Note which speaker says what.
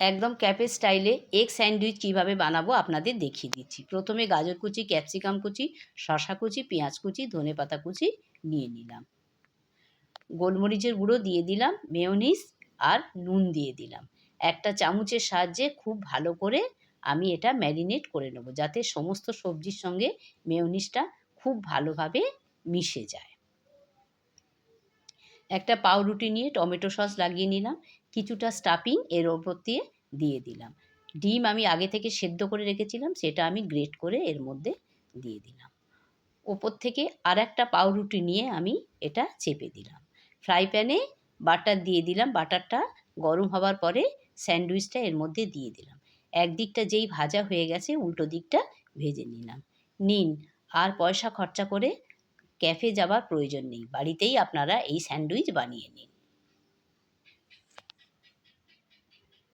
Speaker 1: একদম ক্যাফে স্টাইলে egg sandwich কীভাবে বানাবো আপনাদের দেখিয়ে দিচ্ছি। প্রথমে গাজর কুচি, ক্যাপসিকাম কুচি শশা কুচি, পেঁয়াজ কুচি, ধনে পাতা কুচি নিয়ে নিলাম। গোলমরিচের গুঁড়ো দিয়ে দিলাম মেয়োনিজ আর নুন দিয়ে দিলাম। একটা চামচের সাহায্যে খুব ভালো করে আমি এটা ম্যারিনেট করে নেব যাতে সমস্ত সবজির সঙ্গে মেয়োনিজটা খুব ভালোভাবে মিশে যায়। একটা পাউরুটি নিয়ে টমেটো সস লাগিয়ে নিলাম। কিছুটা স্টাফিং এর ওপর দিয়ে দিয়ে দিলাম। ডিম আমি আগে থেকে সেদ্ধ করে রেখেছিলাম, সেটা আমি গ্রেট করে এর মধ্যে দিয়ে দিলাম। ওপর থেকে আর একটা পাউরুটি নিয়ে আমি এটা চেপে দিলাম। ফ্রাই প্যানে বাটার দিয়ে দিলাম বাটারটা গরম হওয়ার পরে স্যান্ডউইচটা এর মধ্যে দিয়ে দিলাম। একদিকটা যেই ভাজা হয়ে গেছে, উল্টো দিকটা ভেজে নিলাম। নিন, আর পয়সা খরচা করে ক্যাফে যাবার প্রয়োজন নেই। বাড়িতেই আপনারা এই স্যান্ডউইচ বানিয়ে নিন।